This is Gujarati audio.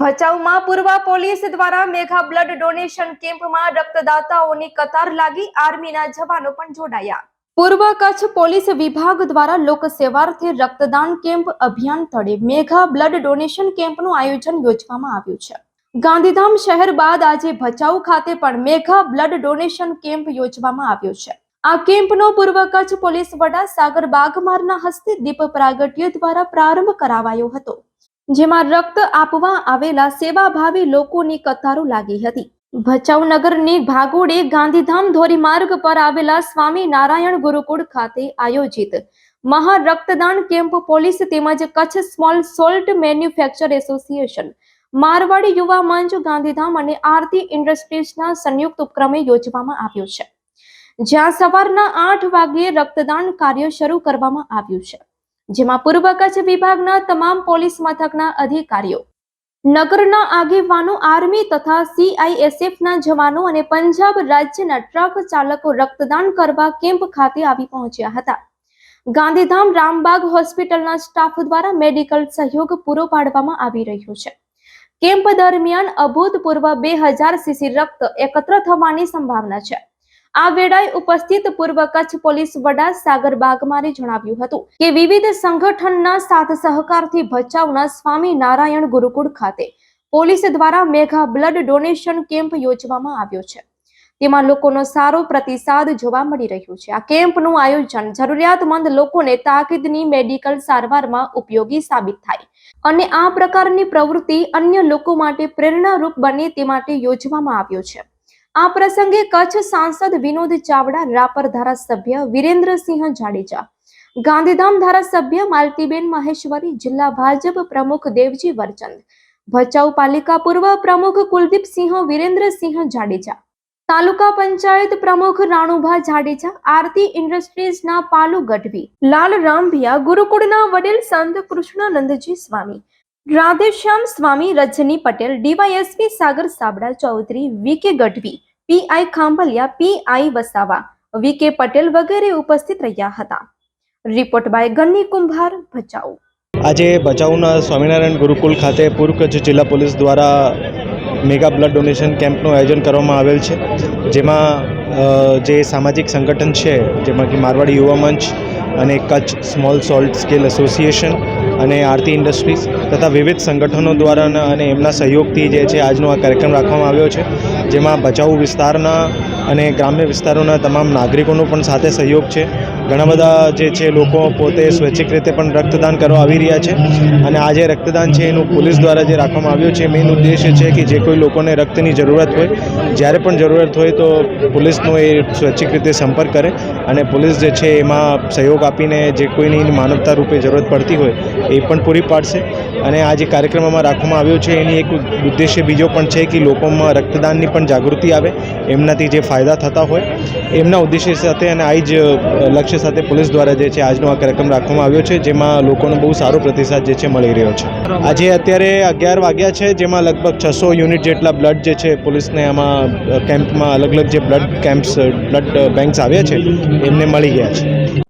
ભચાઉમાં પૂર્વ પોલીસ દ્વારા મેઘા બ્લડ ડોનેશન કેમ્પમાં રક્તદાતાઓની કતાર લાગી આર્મીના જવાનો પણ જોડાયા. પૂર્વ કચ્છ પોલીસ વિભાગ દ્વારા લોકસેવાર્થે રક્તદાન કેમ્પ અભિયાન તળે મેઘા બ્લડ ડોનેશન કેમ્પનું આયોજન યોજવામાં આવ્યું છે. ગાંધીધામ શહેર બાદ આજે ભચાઉ ખાતે પણ મેઘા બ્લડ ડોનેશન કેમ્પ યોજવામાં આવ્યો છે. આ કેમ્પનો પૂર્વ કચ્છ પોલીસ વડા સાગર બાગમારના હસ્તે દીપ પ્રાગટ્ય દ્વારા પ્રારંભ કરાવાયો હતો. જેમાં રક્ત આપવા આવેલા સેવાભાવી લોકોની કતારો લાગી હતી. ભચાઉ નગરની ભાગોડે ગાંધીધામ ધોરીમાર્ગ પર આવેલા સ્વામી નારાયણ ગુરુકુળ ખાતે આયોજિત મહા રક્તદાન કેમ્પ પોલીસ તેમજ Kutch small salt manufacture association, Marwadi Yuva Manch, Gandhidham અને આરતી ઇન્ડસ્ટ્રીઝના સંયુક્ત ઉપક્રમે યોજવામાં આવ્યો છે. જ્યાં સવારના આઠ વાગ્યે રક્તદાન કાર્ય શરૂ કરવામાં આવ્યું છે. જેમાં પૂર્વ કચ્છ વિભાગના તમામ પોલીસ મથકના અધિકારીઓ, નગરના આગેવાનો, આર્મી તથા સીઆઈએસએફના જવાનો અને પંજાબ રાજ્યના ટ્રક ચાલકો રક્તદાન કરવા કેમ્પ ખાતે આવી પહોંચ્યા હતા. ગાંધીધામ રામબાગ હોસ્પિટલના સ્ટાફ દ્વારા મેડિકલ સહયોગ પૂરો પાડવામાં આવી રહ્યો છે. કેમ્પ દરમિયાન અભૂતપૂર્વ બે હજાર સીસી રક્ત એકત્ર થવાની સંભાવના છે. આ વેળાએ ઉપસ્થિત પૂર્વ કચ્છ પોલીસ વડા સાગર બાગમારે જણાવ્યું હતું કે વિવિધ સંગઠનના સાથ સહકારથી ભચાઉના સ્વામી નારાયણ ગુરુકુળ ખાતે પોલીસ દ્વારા મેઘા બ્લડ ડોનેશન કેમ્પ યોજવામાં આવ્યો છે. તેમાં લોકોનો સારો પ્રતિસાદ જોવા મળી રહ્યો છે. આ કેમ્પનું આયોજન જરૂરિયાતમંદ લોકોને તાકીદની મેડિકલ સારવારમાં ઉપયોગી સાબિત થાય અને આ પ્રકારની પ્રવૃત્તિ અન્ય લોકો માટે પ્રેરણારૂપ બને તે માટે યોજવામાં આવ્યો છે. આ પ્રસંગે કચ્છ સાંસદ વિનોદ ચાવડા, રાપર ધારાસભ્ય વિરેન્દ્રસિંહ જાડેજા, ગાંધીધામ ધારાસભ્ય માલતીબેન મહેશ્વરી, જિલ્લા ભાજપ પ્રમુખ દેવજી વરચંદ, ભચાઉ પાલિકા પૂર્વ પ્રમુખ કુલદીપસિંહ વિરેન્દ્રસિંહ જાડેજા, તાલુકા પંચાયત પ્રમુખ રાણુભા જાડેજા, આરતી ઇન્ડસ્ટ્રીઝના પાલુ ગઢવી, લાલ રામભિયા, ગુરુકુળના વડીલ સંત Krishnanandji Swami Radheshyam Swami Rajni Patel, DYSP Sagar Sabda Chaudhary VK Gadhvi PI Khambhaliya PI Vasava VK Patel વગેરે ઉપસ્થિત રહ્યા હતા. રિપોર્ટ બાય ગન્ની કુંભાર, ભચાઉ. આજે ભચાઉના સ્વામિનારાયણ ગુરુકુલ ખાતે પૂર્વ કચ્છ જિલ્લા પોલીસ દ્વારા મેગા બ્લડ ડોનેશન કેમ્પનું આયોજન કરવામાં આવેલ છે. જેમાં જે સામાજિક સંગઠન છે, જેમાં કે મારવાડી યુવા મંચ અને Kutch small salt scale association અને આરતી ઇન્ડસ્ટ્રીઝ તથા વિવિધ સંગઠનો દ્વારા અને એમના સહયોગથી જે છે આજનો આ કાર્યક્રમ રાખવામાં આવ્યો છે. જેમાં ભચાઉ વિસ્તારના અને ગ્રામ્ય વિસ્તારોના તમામ નાગરિકોનો પણ સાથે સહયોગ છે. ઘણા બધા જે છે લોકો પોતે સ્વૈચ્છિક રીતે પણ રક્તદાન કરવા આવી રહ્યા છે. અને આ જે રક્તદાન છે એનું પોલીસ દ્વારા જે રાખવામાં આવ્યું છે, મેઇન ઉદ્દેશ્ય છે કે જે કોઈ લોકોને રક્તની જરૂરત હોય, જ્યારે પણ જરૂરત હોય તો પોલીસનો એ સ્વૈચ્છિક રીતે સંપર્ક કરે. અને પોલીસ જે છે એમાં સહયોગ આપીને જે કોઈની માનવતા રૂપે જરૂરત પડતી હોય એ પણ પૂરી પાડશે. અને આ જે કાર્યક્રમમાં રાખવામાં આવ્યો છે, એની એક ઉદ્દેશ્ય બીજો પણ છે કે લોકોમાં રક્તદાનની પણ જાગૃતિ આવે, એમનાથી જે ફાયદા થતા હોય. એમના ઉદ્દેશ્ય સાથે અને આ જ લક્ષ્ય સાથે પોલીસ દ્વારા જે છે આજનો આ કાર્યક્રમ રાખવામાં આવ્યો છે, જેમાં લોકોનો બહુ સારો પ્રતિસાદ જે છે મળી રહ્યો છે. આજે અત્યારે અગિયાર વાગ્યા છે, જેમાં લગભગ છસો યુનિટ જેટલા બ્લડ જે છે, પોલીસને આમાં કેમ્પમાં અલગ અલગ જે બ્લડ કેમ્પ્સ, બ્લડ બેંક્સ આવ્યા છે એમને મળી ગયા છે.